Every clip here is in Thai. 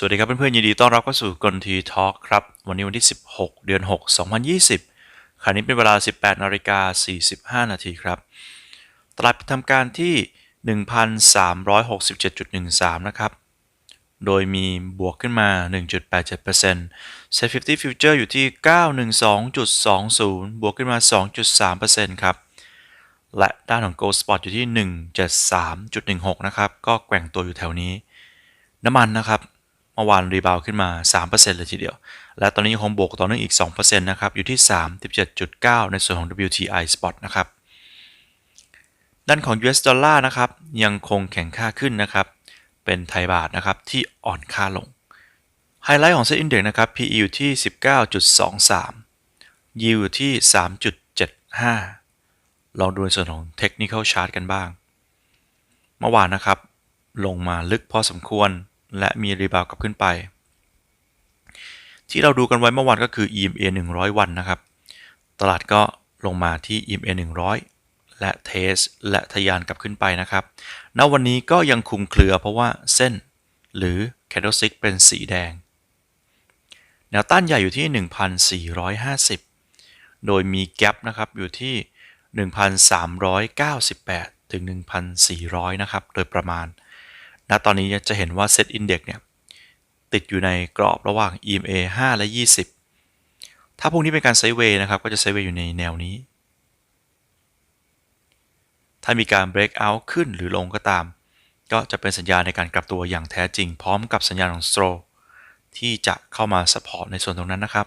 สวัสดีครับเพื่อนๆยินดีต้อนรับเข้าสู่กลทีทอล์กครับ วันนี้วันที่ 16 เดือน 6 2020 คราวนี้เป็นเวลา 18นาฬิกา45 นาทีครับ ตลาดทำการที่ 1,367.13 นะครับ โดยมีบวกขึ้นมา 1.87% Set 50 Future อยู่ที่ 912.20 บวกขึ้นมา 2.3%ครับ และด้านของ Gold Spot อยู่ที่ 173.16 นะครับ ก็แกว่งตัวอยู่แถวนี้ น้ำมันนะครับ มื่อวานรีบาวขึ้นมา 3%เลยทีเดียว และตอนนี้ยังคงบวกต่อเนื่องอีก 2%นะครับ อยู่ที่ 37.9 ในส่วนของ WTI Spot นะครับ ด้านของ US ดอลลาร์นะครับ ยังคงแข็งค่าขึ้นนะครับ เป็นไทยบาทนะครับ ที่อ่อนค่าลง ไฮไลท์ของเซ็ตอินเด็กนะครับ PE อยู่ที่ 19.23 Yield อยู่ที่ 3.75 ลองดูในส่วนของ Technical Chart กันบ้าง เมื่อวานนะครับ ลงมาลึกพอสมควร และมีรีบาวกลับขึ้นไป ที่เราดูกันไว้เมื่อวานก็คือ EMA 100 วันนะครับ ตลาดก็ลงมาที่ EMA 100 และเทสและทะยานกลับขึ้นไปนะครับ ณ วันนี้ก็ยังคุมเครือเพราะว่าเส้น หรือ candlestick เป็นสีแดง แนวต้านใหญ่อยู่ที่ 1,450 โดยมีแกลนะครับอยู่ที่ 1,398 ถึง 1,400 นะครับ โดยประมาณ ณตอนนี้จะเห็นว่า Set Index เนี่ยติดอยู่ในกรอบระหว่าง EMA 5 และ 20 ถ้าพวกนี้เป็นการไซด์เวย์นะครับ ก็จะไซด์เวย์อยู่ในแนวนี้ ถ้ามีการ break out ขึ้นหรือลงก็ตาม ก็จะเป็นสัญญาณในการกลับตัวอย่างแท้จริง พร้อมกับสัญญาณของ s t r o ที่จะเข้ามา support ในส่วนตรงนั้นนะครับ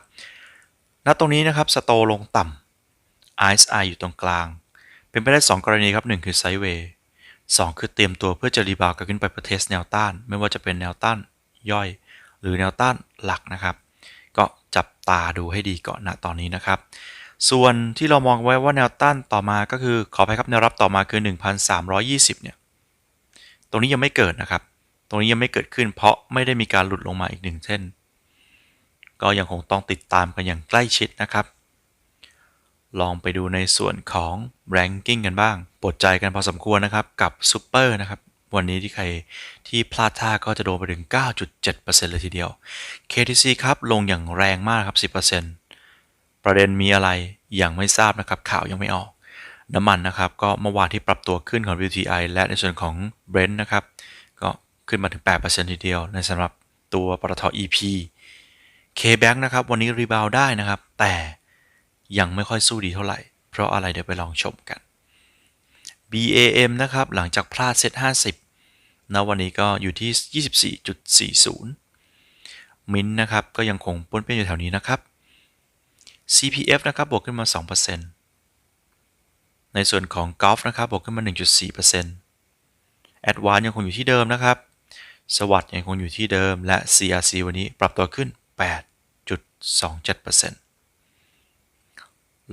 ณ ตรงนี้นะครับ Stroll ลงต่ำ RSI อยู่ตรงกลาง เป็นไปได้ 2 กรณีครับ 1 คือไซด์เวย์ 2 คือเตรียมตัวเพื่อจะรีบาวกลับขึ้นไปเพื่อเทสแนวต้าน ไม่ว่าจะเป็นแนวต้านย่อย หรือแนวต้านหลักนะครับ ก็จับตาดูให้ดีก่อนณตอนนี้นะครับ ส่วนที่เรามองไว้ว่าแนวต้านต่อมาก็คือขอไปครับแนวรับต่อมาคือ 1,320 เนี่ย ตรงนี้ยังไม่เกิดนะครับ ตรงนี้ยังไม่เกิดขึ้น เพราะไม่ได้มีการหลุดลงมาอีกหนึ่งเส้น ก็ยังคงต้องติดตามกันอย่างใกล้ชิดนะครับ ลองไปดูในส่วนของ ranking กันบ้าง ปวดใจกันพอสมควรนะครับ กับซูเปอร์นะครับ วันนี้ที่ใครที่พลาดท่าก็จะโดนไปถึง 9.7%เลยทีเดียว KTC ครับ ลงอย่างแรงมากครับ 10%ประเด็นมีอะไรยังไม่ทราบนะครับ ข่าวยังไม่ออก น้ำมันนะครับ ก็เมื่อวานที่ปรับตัวขึ้นของ WTI และในส่วนของ Brent นะครับ ก็ขึ้นมาถึง 8%ทีเดียว ในสำหรับตัวปตท EP KBank นะครับ วันนี้รีบาวได้นะครับ แต่ ยังไม่ค่อยสู้ดีเท่าไหร่ เพราะอะไรเดี๋ยวไปลองชมกัน BAM นะครับ หลังจากพลาดเซต50นะวันนี้ก็อยู่ที่ 24.40 มินนะครับ ก็ยังคงป้นเปี้ยนอยู่แถวนี้นะครับ CPF นะครับ บวกขึ้นมา 2%ในส่วนของ Golf นะครับ บวกขึ้นมา 1.4% Advance ยังคงอยู่ที่เดิมนะครับ สวัสดยังคงอยู่ที่เดิม และ CRC วันนี้ปรับตัวขึ้น 8.27%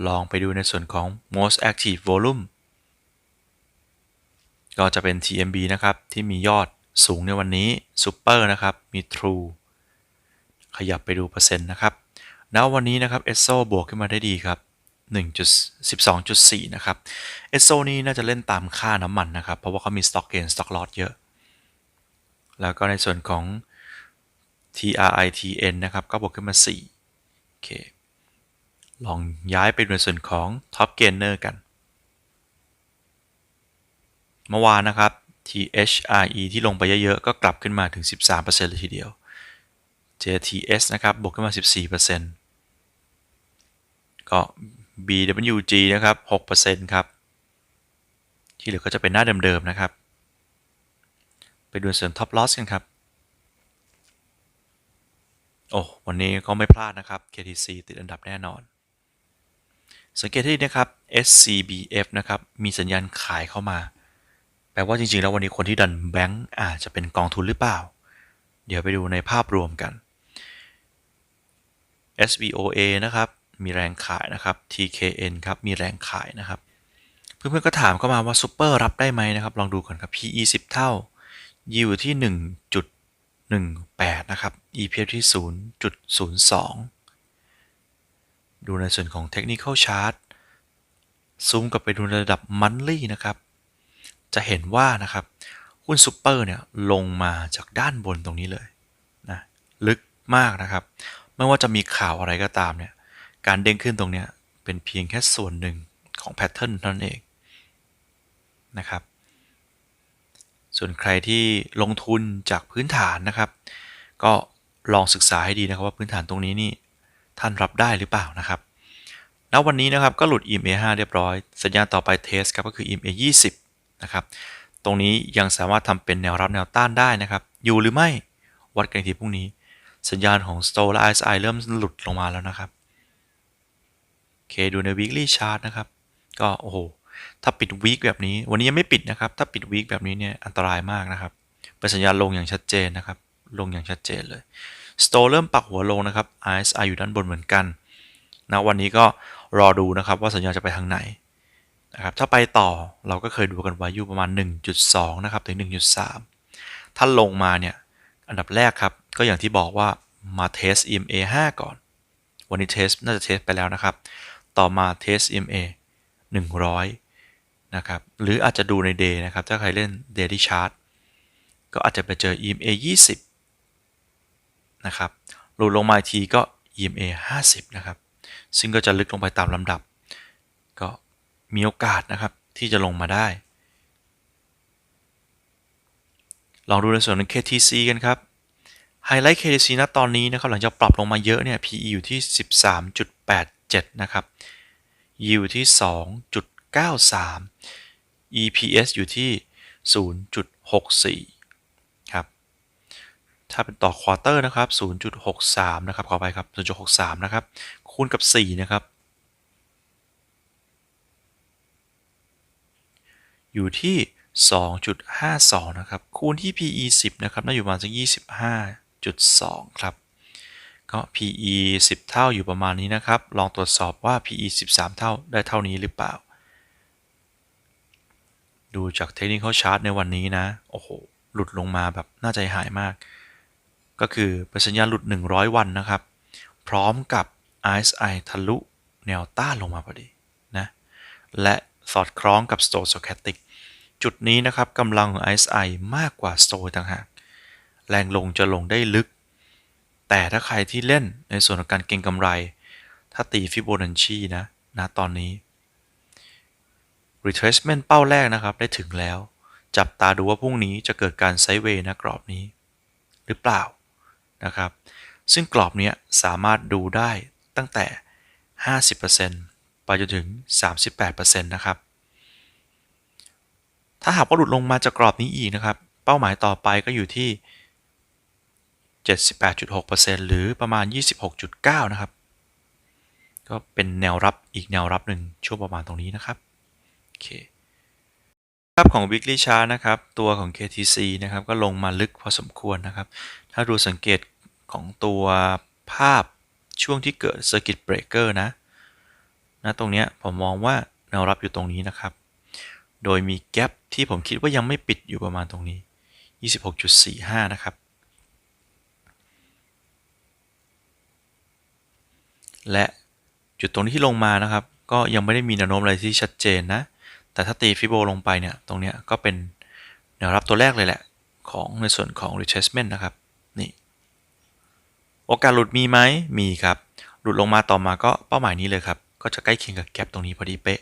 ลองไปดูในส่วนของ most active volume ก็จะเป็น TMB นะครับ ที่มียอดสูงในวันนี้ Super นะครับ มี True ขยับไปดูเปอร์เซ็นต์นะครับณวันนี้นะครับ ESSO บวกขึ้นมาได้ดีครับ1.12.4 นะครับ ESSO นี้น่าจะเล่นตามค่าน้ำมันนะครับ เพราะว่าเขามี stock gain stock loss เยอะ แล้วก็ในส่วนของ TRITN นะครับ ก็บวกขึ้นมา4โอเค ลองย้ายไปในส่วนของ Top Gainer กัน เมื่อวานนะครับ THRE ที่ลงไปเยอะๆ ก็กลับขึ้นมาถึง 13%เลยทีเดียว JTS นะครับ บวกขึ้นมา 14%ก็ BWG นะครับ 6%ครับ ที่เหลือก็จะเป็นหน้าเดิมๆ นะครับ ไปดูส่วน Top Loss กันครับ โอ้ วันนี้ก็ไม่พลาดนะครับ KTC ติดอันดับแน่นอน สังเกตที่นะครับ SCBF นะครับมีสัญญาณขายเข้ามา แปลว่าจริงๆ แล้ววันนี้คนที่ดันแบงก์อาจจะเป็นกองทุนหรือเปล่า เดี๋ยวไปดูในภาพรวมกัน SVOA นะครับมีแรงขายนะครับ TKN ครับมีแรงขายนะครับ เพื่อนๆก็ถามเข้ามาว่าซูเปอร์รับได้ไหมนะครับ ลองดูก่อนครับ PE 10 เท่า yield ที่ 1.18 นะครับ EPS ที่ 0.02 ดูในส่วนของ Technical Chart ซูมกลับไปดูระดับ Monthly นะครับ จะเห็นว่านะครับหุ้นซูเปอร์เนี่ยลงมาจากด้านบนตรงนี้เลยนะลึกมากนะครับ ไม่ว่าจะมีข่าวอะไรก็ตามเนี่ยการเด้งขึ้นตรงเนี้ยเป็นเพียงแค่ส่วนหนึ่งของแพทเทิร์นเท่านั้นเองนะครับ ส่วนใครที่ลงทุนจากพื้นฐานนะครับ ก็ลองศึกษาให้ดีนะครับว่าพื้นฐานตรงนี้นี่ ท่านรับได้หรือเปล่านะครับณวันนี้นะครับก็หลุด EMA 5 เรียบร้อย สัญญาณต่อไปเทสครับก็คือ EMA 20 นะครับ ตรงนี้ยังสามารถทำเป็นแนวรับแนวต้านได้นะครับ อยู่หรือไม่วัดกันทีพรุ่งนี้ สัญญาณของ Stoll และ RSI เริ่มหลุดลงมาแล้วนะครับโอเคดูใน weekly chart นะครับ ก็โอ้โหถ้าปิดวีคแบบนี้ วันนี้ยังไม่ปิดนะครับ ถ้าปิดวีคแบบนี้เนี่ยอันตรายมากนะครับเป็นสัญญาณลงอย่างชัดเจนนะครับ ลงอย่างชัดเจนเลย Stoll เริ่มปักหัวลงนะครับ RSI อยู่ด้านบนเหมือนกันนะวันนี้ก็รอดูนะครับว่าสัญญาณจะไปทางไหนนะครับถ้าไปต่อเราก็เคยดูกันไว้อยู่ประมาณ 1.2 นะครับถึง 1.3 ถ้าลงมาเนี่ยอันดับแรกครับ ก็อย่างที่บอกว่ามาเทส EMA 5 ก่อน วันนี้เทสน่าจะเทสไปแล้วนะครับ ต่อมาเทส EMA 100 นะครับ หรืออาจจะดูใน day นะครับ ถ้าใครเล่น daily chart ก็อาจจะไปเจอ EMA 20 นะครับหลุดลงมาอีกทีก็ EMA 50 นะครับ ซึ่งก็จะลึกลงไปตามลำดับ ก็มีโอกาสนะครับที่จะลงมาได้ ลองดูในส่วนของ KTC กันครับไฮไลท์ KTC ณตอนนี้นะครับหลังจากปรับลงมาเยอะเนี่ย PE อยู่ที่ 13.87 นะครับ yield อยู่ที่ 2.93 EPS อยู่ที่ 0.64 ถ้าเป็นต่อควอเตอร์นะครับ 0.63 นะครับ ขอไปครับ 0.63 นะครับ คูณกับ 4 นะครับ อยู่ที่ 2.52 นะครับ คูณที่ PE 10 นะครับ น่าอยู่ประมาณสัก25.2 ครับ ก็ PE 10 เท่าอยู่ประมาณนี้นะครับ ลองตรวจสอบว่า PE 13 เท่าได้เท่านี้หรือเปล่า ดูจากเทคนิคเขาชาร์ตในวันนี้นะ โอ้โห หลุดลงมาแบบน่าใจหายมาก ก็คือเป็นสัญญาณหลุด 100 วันนะครับ พร้อมกับ RSI ทะลุแนวต้านลงมาพอดีนะ และสอดคล้องกับ Stochastic จุดนี้นะครับกำลังของ RSI มากกว่า s t o ต่างหาก แรงลงจะลงได้ลึก แต่ถ้าใครที่เล่นในส่วนของการเก็งกำไร ถ้าตีฟิโบนัชชีนะนะตอนนี้ retracement เป้าแรกนะครับได้ถึงแล้ว จับตาดูว่าพรุ่งนี้จะเกิดการไซด์เวย์นะกรอบนี้ หรือเปล่า นะครับ ซึ่งกรอบนี้สามารถดูได้ตั้งแต่ 50%ไปจนถึง 38%นะครับ ถ้าหากว่าหลุดลงมาจากกรอบนี้อีกนะครับ เป้าหมายต่อไปก็อยู่ที่ 78.6%หรือประมาณ 26.9 นะครับ ก็เป็นแนวรับอีกแนวรับหนึ่งช่วงประมาณตรงนี้นะครับ โอเค ภาพของ weekly chart นะครับ ตัวของ KTC นะครับ ก็ลงมาลึกพอสมควรนะครับ ถ้าดูสังเกตของตัวภาพช่วงที่เกิด circuit breaker นะนะตรงนี้ผมมองว่าแนวรับอยู่ตรงนี้นะครับ โดยมีแกลบที่ผมคิดว่ายังไม่ปิดอยู่ประมาณตรงนี้ 26.45 นะครับ และจุดตรงที่ลงมานะครับ ก็ยังไม่ได้มีแนวโน้มอะไรที่ชัดเจนนะ แต่ถ้าตีฟิโบลงไปเนี่ย ตรงนี้ก็เป็นแนวรับตัวแรกเลยแหละ ของในส่วนของ retracement นะครับ นี่ โอกาสหลุดมีไหมมีครับ หลุดลงมาต่อมาก็เป้าหมายนี้เลยครับ ก็จะใกล้เคียงกับแกลบตรงนี้พอดีเป๊ะ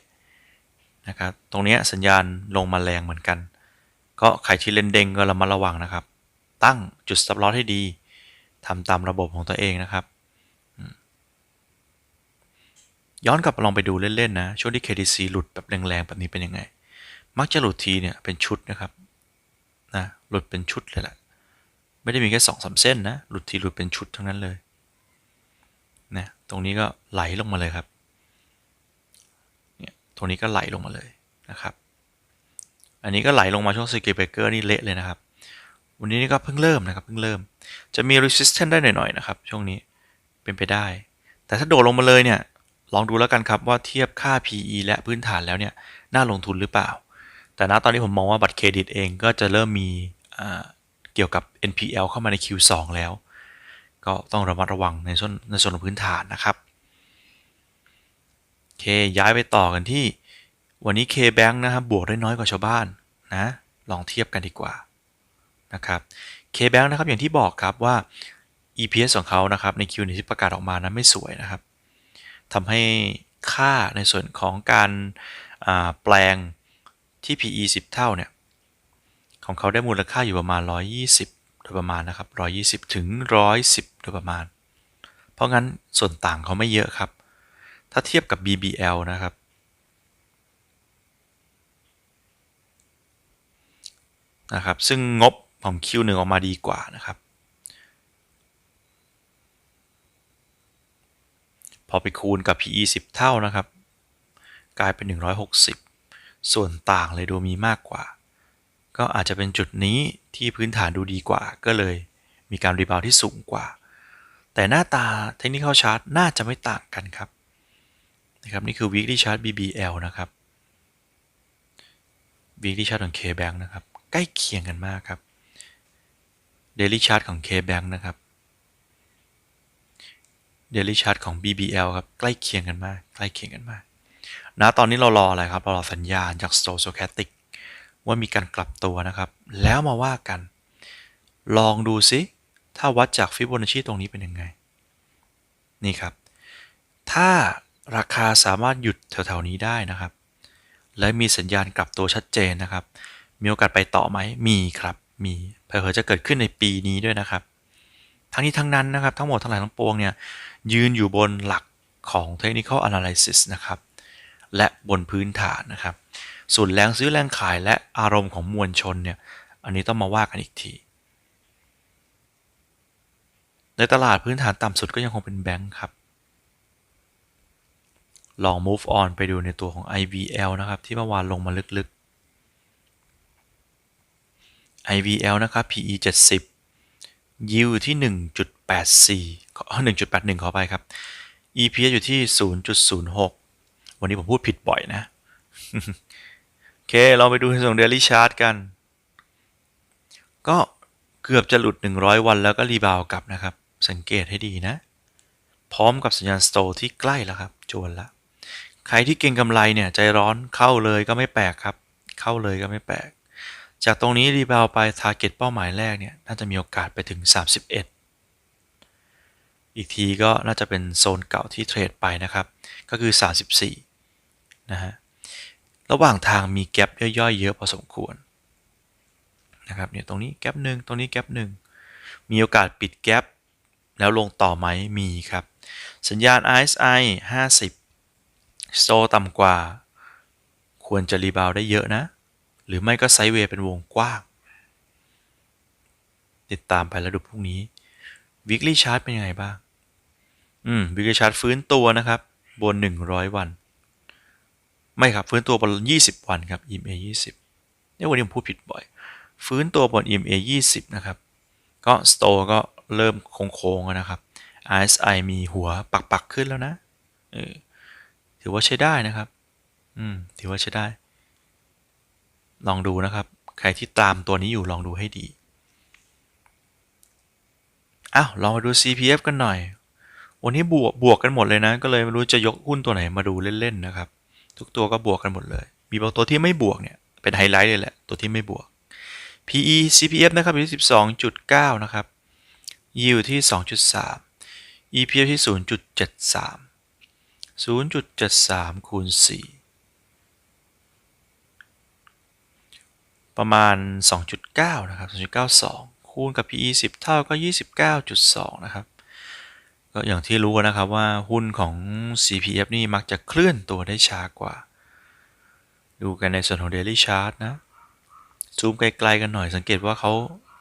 นะครับ ตรงนี้สัญญาณลงมาแรงเหมือนกัน ก็ใครที่เล่นเด้งก็ระมัดระวังนะครับ ตั้งจุด stop loss ให้ดีทำตามระบบของตัวเองนะครับ ย้อนกลับลองไปดูเล่นๆนะช่วงที่ KDC หลุดแบบแรงๆแบบนี้เป็นยังไง มักจะหลุดทีเนี่ยเป็นชุดนะครับนะหลุดเป็นชุดเลยแหละไม่ได้มีแค่สองสาเส้นนะหลุดทีหลุดเป็นชุดทั้งนั้นเลยนะตรงนี้ก็ไหลลงมาเลยครับเนี่ยตรงนี้ก็ไหลลงมาเลยนะครับ อันนี้ก็ไหลลงมาช่วง circuit breaker นี่เละเลยนะครับ วันนี้นี่ก็เพิ่งเริ่มนะครับเพิ่งเริ่มจะมี resistance ได้หน่อยๆนะครับ ช่วงนี้เป็นไปได้ แต่ถ้าโดดลงมาเลยเนี่ย ลองดูแล้วกันครับว่าเทียบค่า PE และพื้นฐานแล้วเนี่ยน่าลงทุนหรือเปล่า แต่ณตอนนี้ผมมองว่าบัตรเครดิตเองก็จะเริ่มมีเกี่ยวกับ NPL เข้ามาใน Q2 แล้ว ก็ต้องระมัดระวังในส่วนในส่วนของพื้นฐานนะครับโอเคย้ายไปต่อกันที่วันนี้ K-Bank นะครับบวกได้น้อยกว่าชาวบ้านนะลองเทียบกันดีกว่านะครับ K-Bank นะครับอย่างที่บอกครับว่า EPS ของเขานะครับใน Q1 ที่ประกาศออกมานั้นไม่สวยนะครับ ทำให้ค่าในส่วนของการาแปลงที่ PE 10 เท่าเนี่ยของเขาได้มูลค่าอยู่ประมาณ 120 โดยประมาณนะครับ 120 ถึง 110 โดยประมาณ เพราะงั้นส่วนต่างเขาไม่เยอะครับ ถ้าเทียบกับ BBL นะครับ นะครับ ซึ่งงบของ Q1 ออกมาดีกว่านะครับ พอไปคูณกับ PE 10 เท่านะครับ กลายเป็น 160 ส่วนต่างเลยดูมีมากกว่า ก็อาจจะเป็นจุดนี้ที่พื้นฐานดูดีกว่า ก็เลยมีการรีบาวที่สูงกว่า แต่หน้าตาเทคนิคเข้าชาร์ตน่าจะไม่ต่างกันครับนะครับนี่คือ weekly chart BBL นะครับ weekly chart ของ KBank นะครับ ใกล้เคียงกันมากครับ daily chart ของ KBank นะครับ daily chart ของ BBL ครับ ใกล้เคียงกันมาก ใกล้เคียงกันมากนะตอนนี้เรารออะไรครับ เรารอสัญญาณจาก s t o c h a t i c ว่ามีการกลับตัวนะครับ แล้วมาว่ากัน ลองดูซิ ถ้าวัดจากฟิโบนัชชีตรงนี้เป็นยังไง นี่ครับ ถ้าราคาสามารถหยุดแถวๆนี้ได้นะครับ และมีสัญญาณกลับตัวชัดเจนนะครับ มีโอกาสไปต่อไหม มีครับ มีเผื่อจะเกิดขึ้นในปีนี้ด้วยนะครับ ทั้งนี้ทั้งนั้นนะครับ ทั้งหมดทั้งหลายทั้งปวงเนี่ยยืนอยู่บนหลักของ Technical Analysis นะครับ และบนพื้นฐานนะครับ ส่วนแรงซื้อแรงขายและอารมณ์ของมวลชนเนี่ยอันนี้ต้องมาว่ากันอีกที ในตลาดพื้นฐานต่ำสุดก็ยังคงเป็นแบงค์ครับ ลอง move on ไปดูในตัวของ IVL นะครับ ที่เมื่อวานลงมาลึกๆ IVL นะครับ PE 70 ยู่ที่ 1.84ขอ1.81 ขอไปครับ EPS อยู่ที่ 0.06 วันนี้ผมพูดผิดบ่อยนะ โอเค เราไปดูในส่วน daily chart กัน ก็เกือบจะหลุด 100 วันแล้วก็รีบาวกลับนะครับ สังเกตให้ดีนะ พร้อมกับสัญญาณ stall ที่ใกล้แล้วครับ จวนละ ใครที่เก่งกำไรเนี่ย ใจร้อนเข้าเลยก็ไม่แปลกครับ เข้าเลยก็ไม่แปลก จากตรงนี้รีบาวไป target เป้าหมายแรกเนี่ยน่าจะมีโอกาสไปถึง 31 อีกทีก็น่าจะเป็นโซนเก่าที่เทรดไปนะครับ ก็คือ 34 นะฮะ ระหว่างทางมีแกลบย่อยๆ เยอะพอสมควรนะครับเนี่ยตรงนี้แกลบหนึ่งตรงนี้แกลบหนึ่งมีโอกาสปิดแกลบแล้วลงต่อไหมมีครับ สัญญาณ RSI 50 โซต่ำกว่า ควรจะรีบาวได้เยอะนะ หรือไม่ก็ไซด์เวย์เป็นวงกว้าง ติดตามไปแล้วดูพรุ่งนี้ weekly chart เป็นยังไงบ้าง อืม weekly chart ฟื้นตัวนะครับ บน 100 วัน ไม่ครับ ฟื้นตัวบน 20 วันครับ EMA 20เนี่ยวันนี้ผมพูดผิดบ่อย ฟื้นตัวบน EMA 20 นะครับ ก็ store ก็เริ่มโค้งๆนะครับ RSI มีหัวปักๆขึ้นแล้วนะ เออ ถือว่าใช้ได้นะครับ อืม ถือว่าใช้ได้ ลองดูนะครับ ใครที่ตามตัวนี้อยู่ลองดูให้ดีอ้าวลองมาดู CPF กันหน่อย วันนี้บวกบวกกันหมดเลยนะ ก็เลยไม่รู้จะยกหุ้นตัวไหนมาดูเล่นๆนะครับ ทุกตัวก็บวกกันหมดเลย มีบางตัวที่ไม่บวกเนี่ยเป็นไฮไลท์เลยแหละ ตัวที่ไม่บวก PE CPF นะครับอยู่ที่12.9 นะครับ yield ที่ 2.3 EPS ที่ 0.73 0.73 คูณ 4 ประมาณ 2.9 นะครับ 2.92 คูณกับ PE 10 เท่าก็ 29.2 นะครับ ก็อย่างที่รู้นะครับว่าหุ้นของ CPF นี่มักจะเคลื่อนตัวได้ช้ากว่า ดูกันในส่วนของ Daily Chart นะ ซูมไกลๆกันหน่อยสังเกตว่าเขา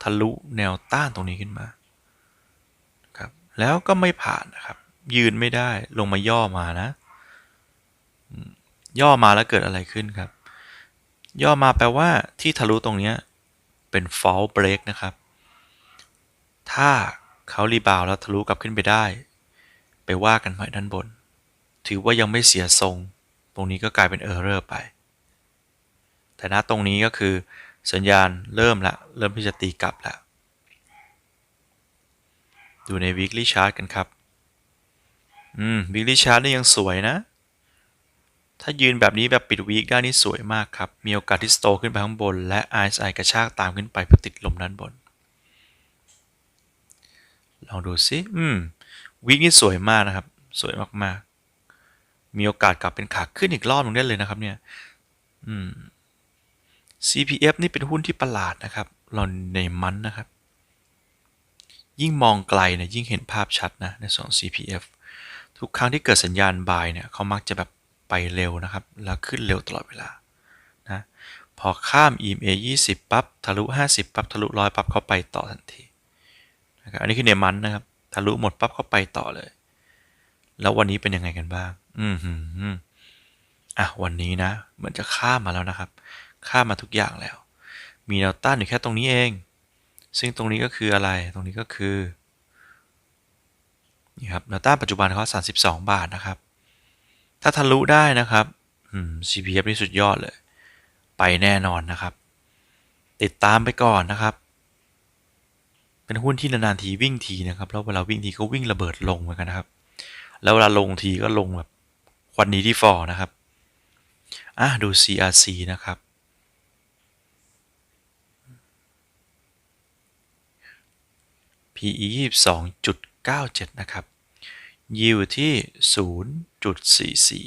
ทะลุแนวต้านตรงนี้ขึ้นมาครับแล้วก็ไม่ผ่านนะครับ ยืนไม่ได้ลงมาย่อมานะ ย่อมาแล้วเกิดอะไรขึ้นครับ ย่อมาแปลว่าที่ทะลุตรงนี้เป็น fall break นะครับ ถ้าเขารีบาวแล้วทะลุกลับขึ้นไปได้ ไปว่ากันใหม่ด้านบน ถือว่ายังไม่เสียทรง ตรงนี้ก็กลายเป็น error ไป แต่ณตรงนี้ก็คือสัญญาณเริ่มละ เริ่มที่จะตีกลับล้วดูใน weekly chart กันครับ อืม weekly chart นี่ยังสวยนะ ถ้ายืนแบบนี้แบบปิดวีคได้นี่สวยมากครับ มีโอกาสที่สโตขึ้นไปข้างบน และ RSI กระชากตามขึ้นไปเพื่อติดลมด้านบน ลองดูซิอืมวีคนี้สวยมากนะครับ สวยมากๆ มีโอกาสกลับเป็นขาขึ้นอีกรอบนึงได้เลยนะครับเนี่ยอืม CPF นี่เป็นหุ้นที่ประหลาดนะครับเราในมันนะครับ ยิ่งมองไกลเนี่ยยิ่งเห็นภาพชัดนะในส่วน CPF ทุกครั้งที่เกิดสัญญาณบายเนี่ยเขามักจะแบบ ไปเร็วนะครับ แล้วขึ้นเร็วตลอดเวลานะพอข้าม EMA 20 ปั๊บทะลุ 50 ปั๊บทะลุร้อยปั๊บเขาไปต่อทันทีนะครับอันนี้คือเนมันนะครับทะลุหมดปั๊บเขาไปต่อเลย แล้ววันนี้เป็นยังไงกันบ้างอืมหืมอะวันนี้นะเหมือนจะข้ามมาแล้วนะครับ ข้ามมาทุกอย่างแล้ว มีแนวต้านอยู่แค่ตรงนี้เอง ซึ่งตรงนี้ก็คืออะไรตรงนี้ก็คือนี่ครับแนวต้านปัจจุบันเขา32 บาทนะครับ ถ้าทะลุได้นะครับอืม CPF นี่สุดยอดเลย ไปแน่นอนนะครับ ติดตามไปก่อนนะครับ เป็นหุ้นที่นานๆทีวิ่งทีนะครับ แล้วเวลาวิ่งทีก็วิ่งระเบิดลงเหมือนกันนะครับ แล้วเวลาลงทีก็ลงแบบควันนี้ที่ฟอร์นะครับ อะดู CRC นะครับ PE 22.97 นะครับ Yield ที่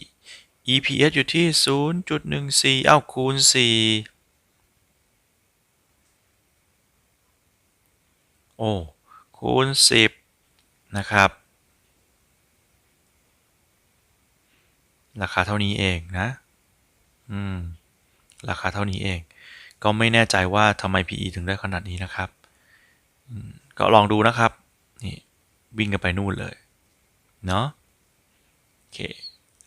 0.44 EPS อยู่ที่ 0.14 เอ้าคูณ 4 โอ้ คูณ 10 นะครับ ราคาเท่านี้เองนะ อืม ราคาเท่านี้เอง ก็ไม่แน่ใจว่าทำไม PE ถึงได้ขนาดนี้นะครับ ก็ลองดูนะครับ นี่ วิ่งกันไปนู่นเลย เนาะโอเค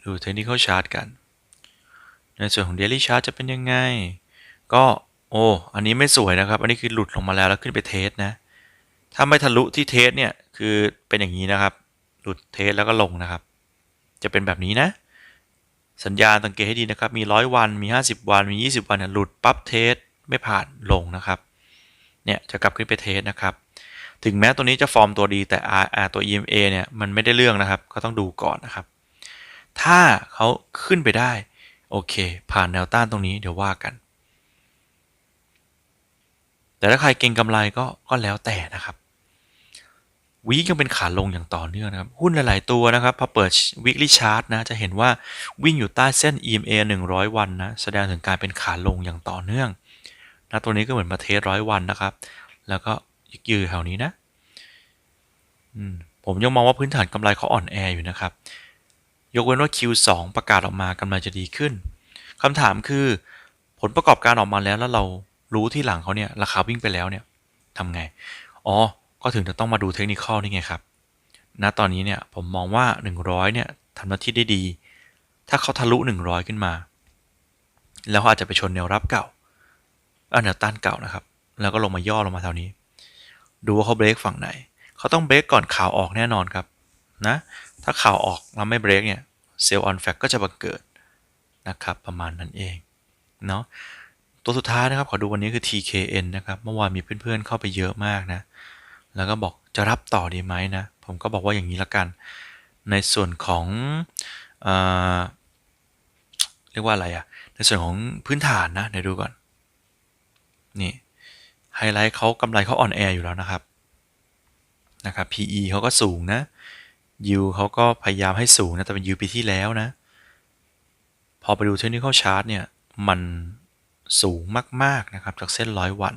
ดูเทคนิค c h ชาร์ตกัน ในส่วนของ Daily Chart จะเป็นยังไง ก็โอ้อันนี้ไม่สวยนะครับ อันนี้คือหลุดลงมาแล้วแล้วขึ้นไปเทสนะ ถ้าไม่ทะลุที่เทสเนี่ยคือเป็นอย่างนี้นะครับ หลุดเทสแล้วก็ลงนะครับ จะเป็นแบบนี้นะ สัญญาณสังเกตให้ดีนะครับ มีร้อยวัน มี 50 วัน มี 20 วันเนี่ยหลุดปั๊บเทสไม่ผ่านลงนะครับ เนี่ยจะกลับขึ้นไปเทสนะครับ ถึงแม้ตัวนี้จะฟอร์มตัวดีแต่ R R ตัว EMA เนี่ยมันไม่ได้เรื่องนะครับ ก็ต้องดูก่อนนะครับ ถ้าเขาขึ้นไปได้ โอเค ผ่านแนวต้านตรงนี้เดี๋ยวว่ากัน แต่ถ้าใครเก็งกำไรก็ก็แล้วแต่นะครับวีคยังเป็นขาลงอย่างต่อเนื่องนะครับ หุ้นหลาย ๆ ตัวนะครับ พอเปิด weekly chart นะจะเห็นว่าวิ่งอยู่ใต้เส้น EMA 100 วันนะแสดงถึงการเป็นขาลงอย่างต่อเนื่องนะตัวนี้ก็เหมือนมาเทสร้อยวันนะครับ แล้วก็ ยืนแถวนี้นะผมยังมองว่าพื้นฐานกำไรเขาอ่อนแออยู่นะครับ ยกเว้นว่า Q2 ประกาศออกมากำไรจะดีขึ้นคำถามคือผลประกอบการออกมาแล้วแล้วเรารู้ที่หลังเขาเนี่ยราคาวิ่งไปแล้วเนี่ยทำไง อ๋อ ก็ถึงจะต้องมาดูเทคนิคอลนี่ไงครับณตอนนี้เนี่ยผมมองว่า 100 เนี่ยทำหน้าที่ได้ดี ถ้าเขาทะลุ 100 ขึ้นมา แล้วอาจจะไปชนแนวรับเก่าอันแนวต้านเก่านะครับ แล้วก็ลงมาย่อลงมาแถวนี้ ดูว่าเขาเบรกฝั่งไหน เขาต้องเบรกก่อนข่าวออกแน่นอนครับนะถ้าข่าวออกแล้วไม่เบรกเนี่ยเซลล์ออนแฟกก็จะบังเกิดนะครับประมาณนั้นเองเนาะตัวสุดท้ายนะครับขอดูวันนี้คือ TKN นะครับเมื่อวานมีเพื่อนๆเข้าไปเยอะมากนะแล้วก็บอกจะรับต่อดีไหมนะ ผมก็บอกว่าอย่างนี้ละกัน ในส่วนของเอเรียกว่าอะไรอะในส่วนของพื้นฐานนะเดี๋ยวดูก่อน นี่ ไฮไลท์เขากำไรเขาอ่อนแออยู่แล้วนะครับนะครับ PE เขาก็สูงนะ U เขาก็พยายามให้สูงนะแต่เป็น U ปีที่แล้วนะ พอไปดูเทคนิคชาร์ตเนี่ย มันสูงมากๆนะครับจากเส้นร้อยวัน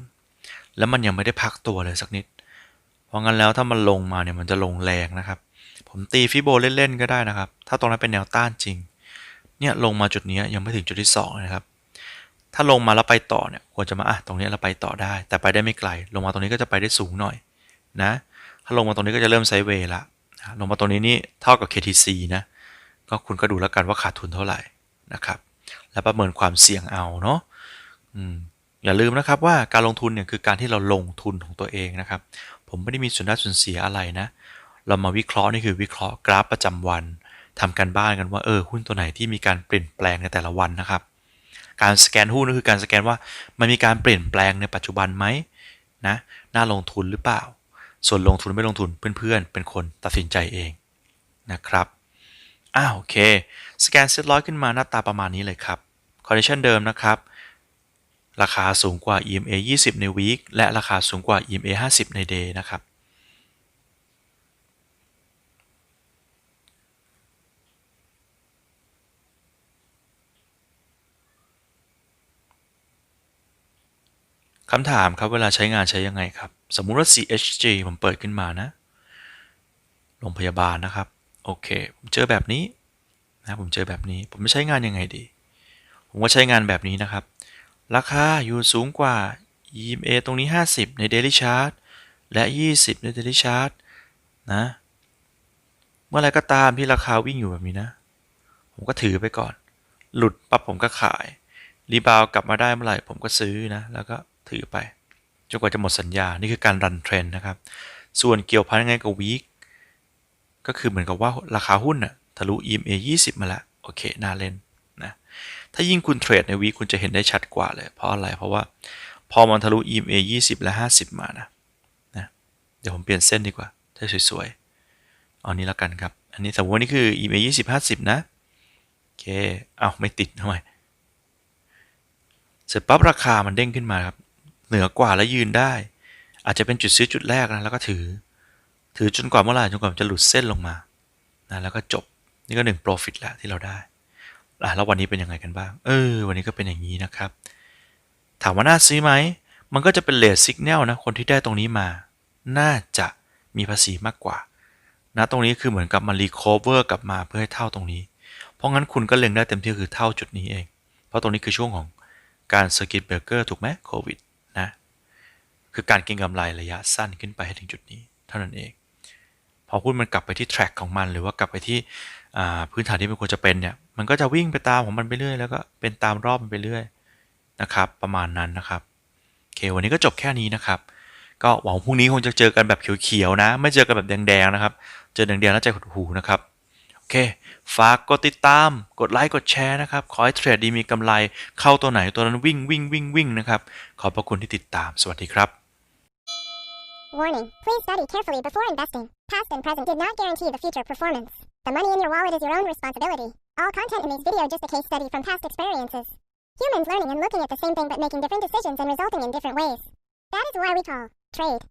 แล้วมันยังไม่ได้พักตัวเลยสักนิด เพราะงั้นแล้วถ้ามันลงมาเนี่ยมันจะลงแรงนะครับ ผมตีฟิโบเล่น ๆ ก็ได้นะครับ ถ้าตรงนั้นเป็นแนวต้านจริง เนี่ยลงมาจุดนี้ยังไม่ถึงจุดที่2นะครับ ถ้าลงมาแล้วไปต่อเนี่ยควรจะมาอะตรงนี้เราไปต่อได้ แต่ไปได้ไม่ไกล ลงมาตรงนี้ก็จะไปได้สูงหน่อยนะถ้าลงมาตรงนี้ก็จะเริ่มไซด์เวย์ละลงมาตรงนี้นี่เท่ากับ KTC นะก็คุณก็ดูแล้วกันว่าขาดทุนเท่าไหร่นะครับ แล้วประเมินความเสี่ยงเอาเนาะอย่าลืมนะครับว่าการลงทุนเนี่ยคือการที่เราลงทุนของตัวเองนะครับ ผมไม่ได้มีส่วนได้ส่วนเสียอะไรนะ เรามาวิเคราะห์นี่คือวิเคราะห์กราฟประจำวันทำการบ้านกันว่าเออหุ้นตัวไหนที่มีการเปลี่ยนแปลงในแต่ละวันนะครับ การสแกนหุ้นก็คือการสแกนว่ามันมีการเปลี่ยนแปลงในปัจจุบันไหมนะน่าลงทุนหรือเปล่า ส่วนลงทุนไม่ลงทุนเพื่อนๆ เป็นคนตัดสินใจเองนะครับอ้าวโอเค สแกนเซ็ตร้อยขึ้นมาหน้าตาประมาณนี้เลยครับคอนดิชันเดิมนะครับ ราคาสูงกว่า EMA 20 ในวีคและราคาสูงกว่า EMA 50 ในเดย์นะครับ คำถามครับเวลาใช้งานใช้ยังไงครับ สมมุติว่า CHG ผมเปิดขึ้นมานะโรงพยาบาลนะครับ โอเค ผมเจอแบบนี้นะผมเจอแบบนี้ ผมจะใช้งานยังไงดี ผมก็ใช้งานแบบนี้นะครับ ราคาอยู่สูงกว่า EMA ตรงนี้ 50 ใน Daily Chart และ 20 ใน Daily Chart นะ เมื่อไรก็ตามที่ราคาวิ่งอยู่แบบนี้นะ ผมก็ถือไปก่อน หลุดปั๊บผมก็ขาย รีบาวกลับมาได้เมื่อไหร่ผมก็ซื้อนะ แล้วก็ ถือไปจนกว่าจะหมดสัญญา นี่คือการรันเทรนนะครับ ส่วนเกี่ยวพันยังไงกับวีคก็คือเหมือนกับว่าราคาหุ้นน่ะทะลุ EMA 20 มาแล้ว โอเค น่าเล่นนะ ถ้ายิ่งคุณเทรดในวีคคุณจะเห็นได้ชัดกว่าเลย เพราะอะไร เพราะว่าพอมันทะลุ EMA 20 และ 50 มานะนะ เดี๋ยวผมเปลี่ยนเส้นดีกว่าให้สวยๆ เอานี้แล้วกันครับ อันนี้สมมติว่านี่คือ EMA 20 50 นะ โอเค เอาไม่ติดทำไม เสร็จปั๊บราคามันเด้งขึ้นมาครับ เหนือกว่าแล้วยืนได้ อาจจะเป็นจุดซื้อจุดแรกนะแล้วก็ถือ ถือจนกว่าเมื่อไหร่จนกว่าจะหลุดเส้นลงมานะแล้วก็จบนี่ก็หนึ่ง profit แล้วที่เราได้อะแล้ววันนี้เป็นยังไงกันบ้าง เออ วันนี้ก็เป็นอย่างนี้นะครับ ถามว่าน่าซื้อไหม มันก็จะเป็นเลทสิกแนลนะ คนที่ได้ตรงนี้มา น่าจะมีภาษีมากกว่า นะตรงนี้คือเหมือนกับมันรีคอเวอร์กลับมาเพื่อให้เท่าตรงนี้ เพราะงั้นคุณก็เล็งได้เต็มที่คือเท่าจุดนี้เอง เพราะตรงนี้คือช่วงของการเซอร์กิตเบรกเกอร์ถูกไหมโควิด คือการเก็งกำไรระยะสั้นขึ้นไปให้ถึงจุดนี้ เท่านั้นเอง พอหุ้นมันกลับไปที่แทร็กของมัน หรือว่ากลับไปที่พื้นฐานที่มันควรจะเป็นเนี่ยมันก็จะวิ่งไปตามของมันไปเรื่อยแล้วก็เป็นตามรอบมันไปเรื่อยนะครับ ประมาณนั้นนะครับโอเควันนี้ก็จบแค่นี้นะครับ ก็หวังพรุ่งนี้คงจะเจอกันแบบเขียวๆนะ ไม่เจอกันแบบแดงๆนะครับ เจอแดงๆแล้วใจหดหูนะครับโอเค ฝากกดติดตาม กดไลค์กดแชร์นะครับ ขอให้เทรดดีมีกำไรเข้าตัวไหนตัวนั้นวิ่งวิ่งวิ่งวิ่งนะครับ ขอบพระคุณที่ติดตามสวัสดีครับ Warning, please study carefully before investing. Past and present did not guarantee the future performance. The money in your wallet is your own responsibility. All content in this video just a case study from past experiences. Humans learning and looking at the same thing but making different decisions and resulting in different ways. That is why we call trade.